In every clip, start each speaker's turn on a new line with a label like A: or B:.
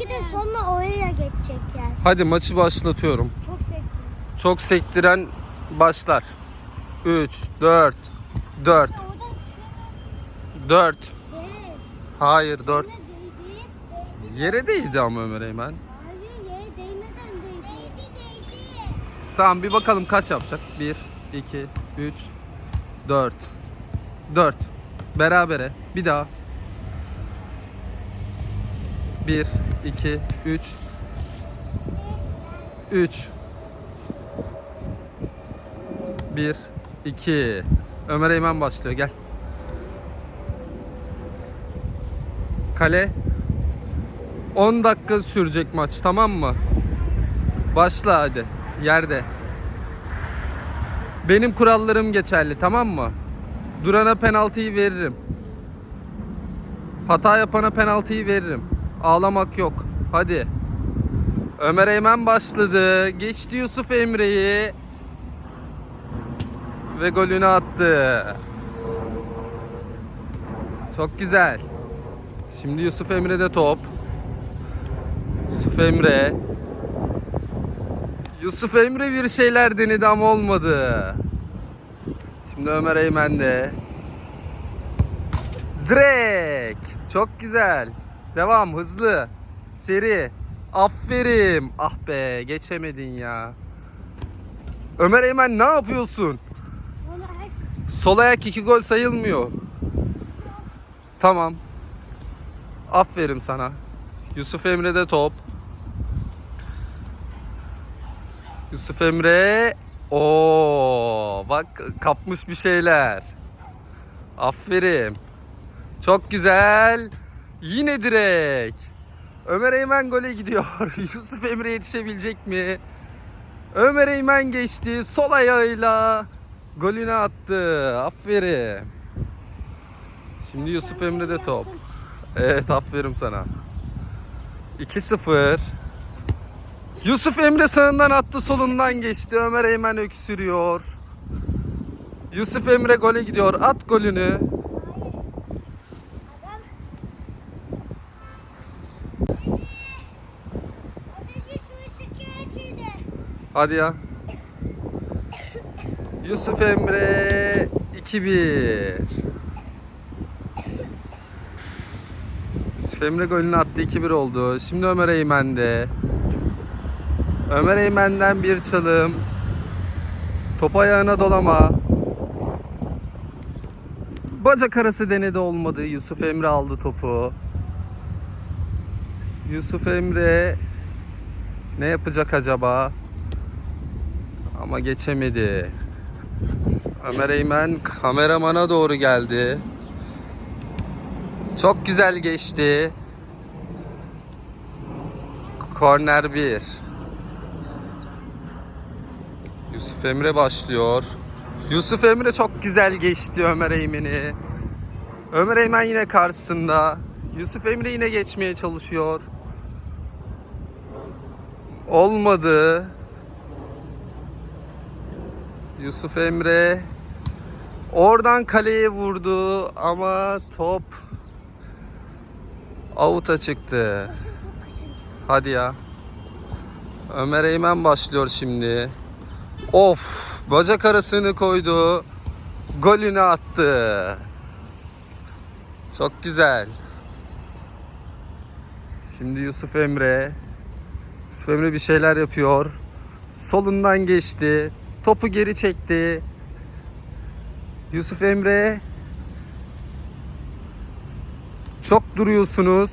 A: Belki de sonra oraya geçecek yer.
B: Hadi maçı başlatıyorum.
A: Çok zevkli.
B: Çok sektiren başlar. 3, 4, 4,
A: Orada
B: 4.
A: şey
B: Hayır 4.
A: değdi. Değdi.
B: Yere değdi ama Ömer Eymen. Tamam bir bakalım kaç yapacak. 1, 2, 3, 4. 4. Berabere. Bir daha. 1, 2, 3. 3. 1, 2. Ömer Eymen başlıyor. Gel. Kale. 10 dakika sürecek maç tamam mı? Başla hadi. Yerde. Benim kurallarım geçerli tamam mı? Durana penaltıyı veririm. Hata yapana penaltıyı veririm. Ağlamak yok. Hadi. Ömer Eymen başladı. Geçti Yusuf Emre'yi. Ve golünü attı. Çok güzel. Şimdi Yusuf Emre'de top. Yusuf Emre. Yusuf Emre bir şeyler denedi ama olmadı. Şimdi Ömer Eymen de. Direkt. Çok güzel. Devam hızlı. Seri. Aferin. Ah be geçemedin ya. Ömer Eymen ne yapıyorsun? Sol ayak iki gol sayılmıyor. Tamam. Aferin sana. Yusuf Emre'de top. Yusuf Emre. Oo, bak kapmış bir şeyler. Aferin. Çok güzel. Yine direk. Ömer Eymen gole gidiyor. Yusuf Emre yetişebilecek mi? Ömer Eymen geçti. Sol ayağıyla golünü attı. Aferin. Şimdi Yusuf Emre'de top. Evet aferin sana. 2-0. Yusuf Emre sağından attı solundan geçti. Ömer Eymen öksürüyor. Yusuf Emre gole gidiyor. At golünü. Hadi ya. Yusuf Emre 2-1. Yusuf Emre golünü attı 2-1 oldu. Şimdi Ömer Eymen'de. Ömer Eymen'den bir çalım. Top ayağına dolama. Bacak arası denedi olmadı. Yusuf Emre aldı topu. Yusuf Emre ne yapacak acaba? Ama geçemedi. Ömer Eymen kameramana doğru geldi. Çok güzel geçti. Korner 1. Yusuf Emre başlıyor. Yusuf Emre çok güzel geçti Ömer Eymen'i. Ömer Eymen yine karşısında. Yusuf Emre yine geçmeye çalışıyor. Olmadı. Yusuf Emre oradan kaleye vurdu ama top avuta çıktı. Hadi ya. Ömer Eymen başlıyor şimdi. Of! Bacak arasını koydu. Golünü attı. Çok güzel. Şimdi Yusuf Emre. Yusuf Emre bir şeyler yapıyor. Solundan geçti. Topu geri çekti. Yusuf Emre. Çok duruyorsunuz.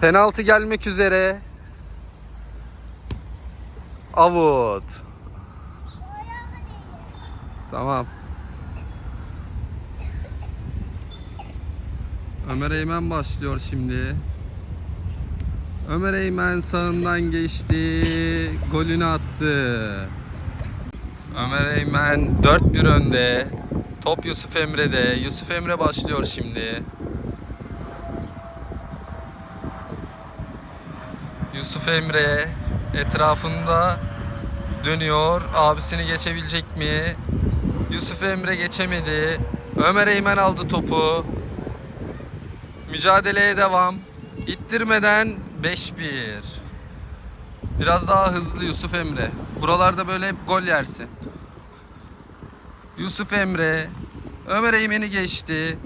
B: Penaltı gelmek üzere. Avut. Tamam. Ömer Eymen başlıyor şimdi. Ömer Eymen sağından geçti. Golünü attı. Ömer Eymen 4-1 önde. Top Yusuf Emre'de. Yusuf Emre başlıyor şimdi. Yusuf Emre etrafında dönüyor. Abisini geçebilecek mi? Yusuf Emre geçemedi. Ömer Eymen aldı topu. Mücadeleye devam. İttirmeden 5-1. Biraz daha hızlı Yusuf Emre. Buralarda böyle hep gol yersin. Yusuf Emre. Ömer Eymen'i geçti.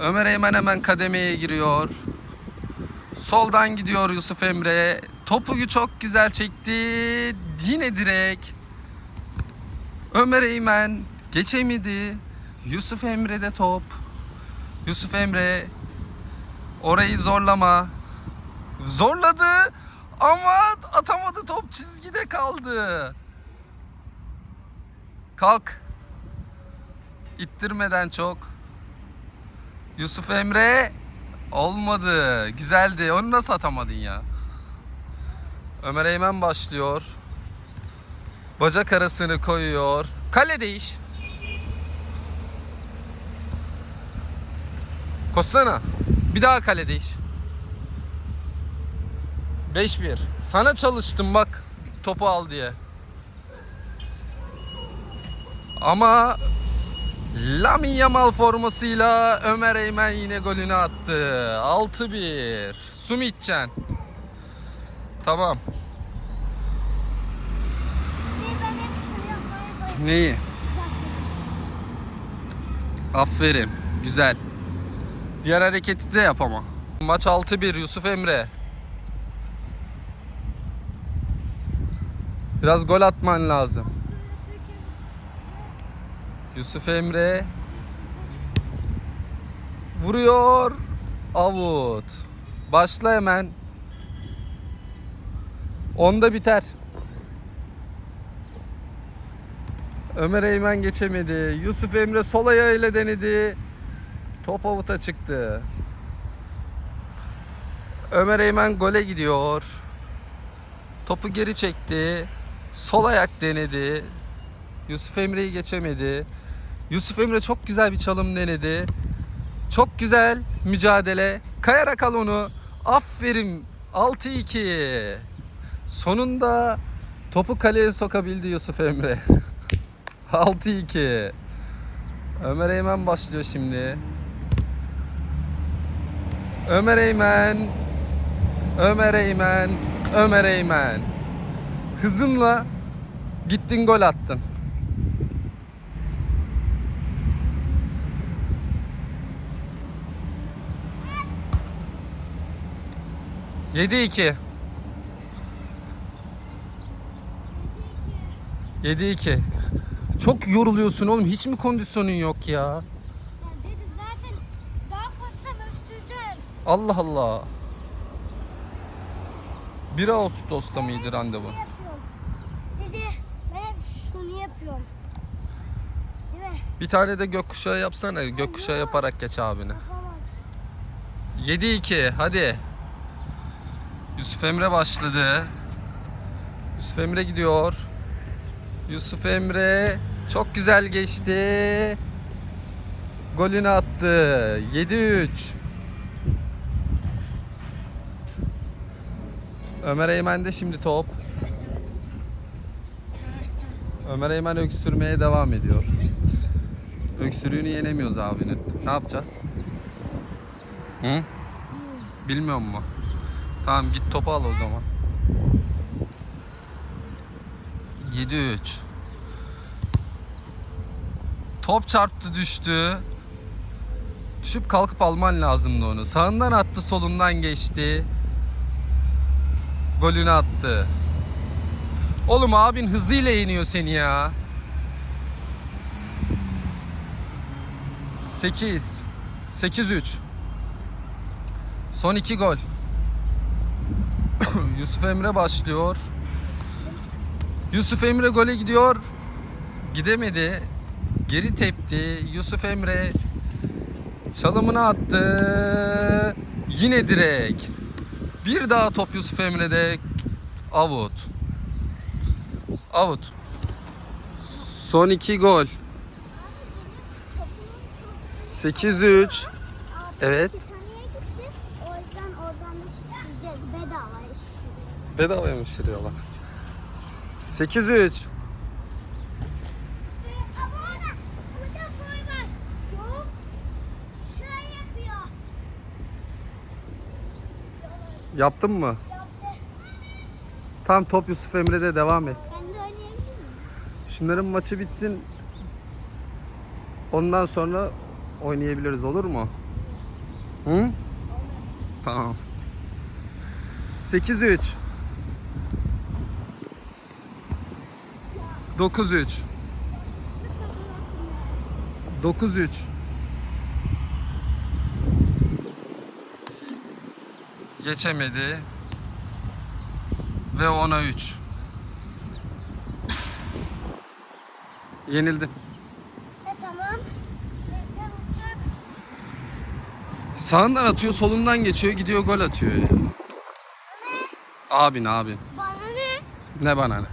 B: Ömer Eymen hemen kademeye giriyor. Soldan gidiyor Yusuf Emre. Topu çok güzel çekti. Yine direk. Ömer Eymen geçemedi. Yusuf Emre'de top. Yusuf Emre orayı zorlama. Zorladı ama atamadı top çizgide kaldı. Kalk. İttirmeden çok. Yusuf Emre olmadı. Güzeldi. Onu nasıl atamadın ya? Ömer Eymen başlıyor. Bacak arasını koyuyor. Kale değiş. Koşsana. Bir daha kale değiş. 5-1. Sana çalıştım bak topu al diye. Ama Lamin Yamal formasıyla Ömer Eymen yine golünü attı. 6-1. Sumitcan. Tamam. Neyi? Aferin. Güzel. Diğer hareketi de yap ama. Maç 6-1 Yusuf Emre. Biraz gol atman lazım. Yusuf Emre vuruyor. Avut. Başla hemen. Onda biter. Ömer Eymen geçemedi. Yusuf Emre sol ayağıyla denedi. Top avuta çıktı. Ömer Eymen gole gidiyor. Topu geri çekti. Sol ayak denedi. Yusuf Emre'yi geçemedi. Yusuf Emre çok güzel bir çalım denedi. Çok güzel mücadele. Kayarak al onu. Aferin. 6-2. Sonunda topu kaleye sokabildi Yusuf Emre. 6-2. Ömer Eymen başlıyor şimdi. Ömer Eymen. Ömer Eymen. Ömer Eymen. Hızınla gittin gol attın. Yedi iki. Yedi iki. Çok yoruluyorsun oğlum. Hiç mi kondisyonun yok ya? Allah Allah. 1 Ağustos'ta mıydı randevu? Bir tane de gökkuşağı yapsana. Gökkuşağı yaparak geç.
A: Yapamam.
B: 7-2 hadi. Yusuf Emre başladı. Yusuf Emre gidiyor. Yusuf Emre çok güzel geçti. Golünü attı. 7-3. Ömer Eymen'de şimdi top. Ömer Eymen öksürmeye devam ediyor. Öksürüğünü yenemiyoruz abinin. Ne yapacağız? Hı? Bilmiyor mu? Tamam git topu al o zaman. 7-3. Top çarptı düştü. Düşüp kalkıp alman lazımdı onu. Sağından attı solundan geçti. Golünü attı. Oğlum abin hızıyla yeniyor seni ya. 8 8-3 Son iki gol. Yusuf Emre başlıyor. Yusuf Emre gole gidiyor. Gidemedi. Geri tepti. Yusuf Emre çalımını attı. Yine direk. Bir daha top Yusuf Emre'de. Avut. Avut. Son iki gol. 8-3.
A: Abi
B: Evet.
A: O yüzden oradan.
B: Bedavaya mı şişiriyorlar? 8-3.
A: Ama orada, orada foy var. Yok. Şöyle yapıyor.
B: Yaptın mı? Tam top Yusuf Emre'de devam et. Şunların maçı bitsin. Ondan sonra oynayabiliriz olur mu? Hı? Tamam. 8-3 9-3 9-3 Geçemedi. Ve 10'a 3. Yenildin. Sağından atıyor, solundan geçiyor, gidiyor gol atıyor ya. Abin abin.
A: Bana ne?
B: Ne bana ne?